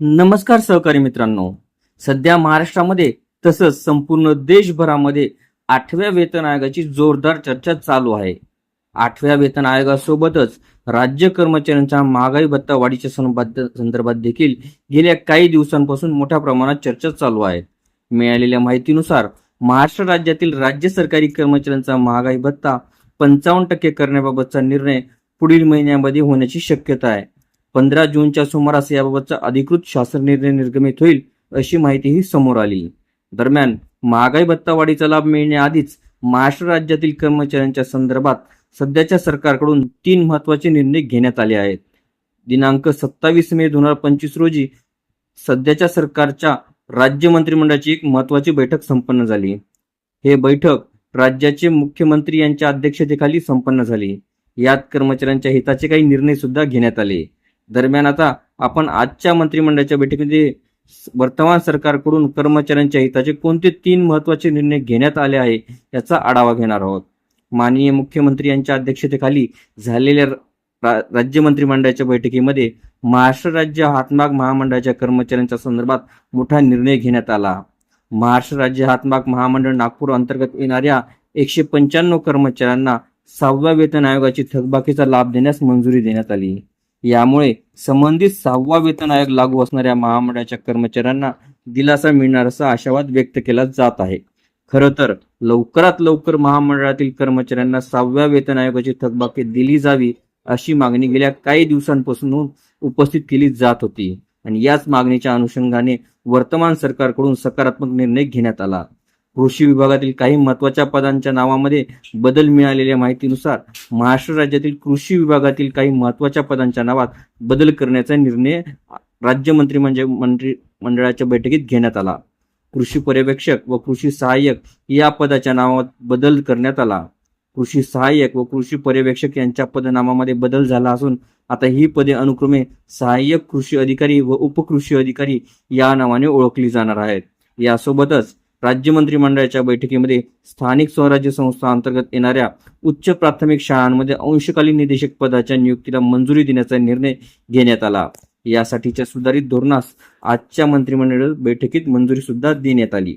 नमस्कार सहकारी मित्रांनो. सध्या महाराष्ट्रामध्ये तसंच संपूर्ण देशभरामध्ये आठव्या वेतन आयोगाची जोरदार चर्चा चालू आहे. आठव्या वेतन आयोगासोबतच राज्य कर्मचाऱ्यांच्या महागाई भत्ता वाढीच्या संदर्भात देखील गेल्या काही दिवसांपासून मोठ्या प्रमाणात चर्चा चालू आहे. मिळालेल्या माहितीनुसार महाराष्ट्र राज्यातील राज्य सरकारी कर्मचाऱ्यांचा महागाई भत्ता पंचावन्न टक्के करण्याबाबतचा निर्णय पुढील महिन्यामध्ये होण्याची शक्यता आहे. पंधरा जूनच्या सुमारास याबाबतचा अधिकृत शासन निर्णय निर्गमित होईल अशी माहितीही समोर आली. दरम्यान महागाई भत्ता वाढीचा लाभ मिळण्याआधीच महाराष्ट्र राज्यातील कर्मचाऱ्यांच्या संदर्भात सध्याच्या सरकारकडून तीन महत्त्वाचे निर्णय घेण्यात आले आहेत. दिनांक सत्तावीस मे दोन हजार पंचवीस रोजी सध्याच्या सरकारच्या राज्य मंत्रिमंडळाची एक महत्वाची बैठक संपन्न झाली. हे बैठक राज्याचे मुख्यमंत्री यांच्या अध्यक्षतेखाली संपन्न झाली. यात कर्मचाऱ्यांच्या हिताचे काही निर्णय सुद्धा घेण्यात आले. दरम्यान आता आपण आजच्या मंत्रिमंडळाच्या बैठकीमध्ये वर्तमान सरकारकडून कर्मचाऱ्यांच्या हिताचे कोणते तीन महत्त्वाचे निर्णय घेण्यात आले आहे याचा आढावा घेणार आहोत. माननीय मुख्यमंत्री यांच्या अध्यक्षतेखाली झालेल्या रा- राज्य मंत्रिमंडळाच्या बैठकीमध्ये महाराष्ट्र राज्य हातमाग महामंडळाच्या कर्मचाऱ्यांच्या संदर्भात मोठा निर्णय घेण्यात आला. महाराष्ट्र राज्य हातमाग महामंडळ नागपूर अंतर्गत येणाऱ्या एकशे पंच्याण्णव कर्मचाऱ्यांना सहाव्या वेतन आयोगाची थकबाकीचा लाभ देण्यास मंजुरी देण्यात आली. यामुळे संबंधित सहावा वेतन आयोग लागू असणाऱ्या महामंडळाच्या कर्मचाऱ्यांना दिलासा मिळणार असा आशावाद व्यक्त केला जात आहे. खरं तर लवकरात लवकर महामंडळातील कर्मचाऱ्यांना सहाव्या वेतन आयोगाची थकबाकी दिली जावी अशी मागणी गेल्या काही दिवसांपासून उपस्थित केली जात होती आणि याच मागणीच्या अनुषंगाने वर्तमान सरकारकडून सकारात्मक निर्णय घेण्यात आला. कृषी विभागातील काही महत्त्वाच्या पदांच्या नावामध्ये बदल मिळालेल्या माहितीनुसार महाराष्ट्र राज्यातील कृषी विभागातील काही महत्त्वाच्या पदांच्या नावात बदल करण्याचा निर्णय राज्य म्हणजे मंत्री मंडळाच्या बैठकीत घेण्यात आला. कृषी पर्यवेक्षक व कृषी सहाय्यक या पदाच्या नावात बदल करण्यात आला. कृषी सहाय्यक व कृषी पर्यवेक्षक यांच्या पदनामामध्ये बदल झाला असून आता ही पदे अनुक्रमे सहाय्यक कृषी अधिकारी व उपकृषी अधिकारी या नावाने ओळखली जाणार आहेत. यासोबतच राज्य मंत्रिमंडळाच्या बैठकीमध्ये स्थानिक स्वराज्य संस्था अंतर्गत येणाऱ्या उच्च प्राथमिक शाळांमध्ये अंशकालीन निदेशक पदाच्या नियुक्तीला मंजुरी देण्याचा निर्णय घेण्यात आला. यासाठीच्या सुधारित धोरणास आजच्या मंत्रिमंडळ बैठकीत मंजुरी सुद्धा देण्यात आली.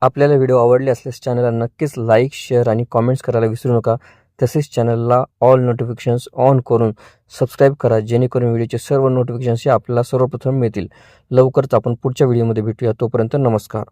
आपल्याला व्हिडिओ आवडले असल्यास चॅनलला नक्कीच लाईक शेअर आणि कॉमेंट्स करायला विसरू नका. तसेच चॅनलला ऑल नोटिफिकेशन्स ऑन करून सबस्क्राईब करा जेणेकरून व्हिडिओचे सर्व नोटिफिकेशन्स हे आपल्याला सर्वप्रथम मिळतील. लवकरच आपण पुढच्या व्हिडिओमध्ये भेटूया. तोपर्यंत नमस्कार.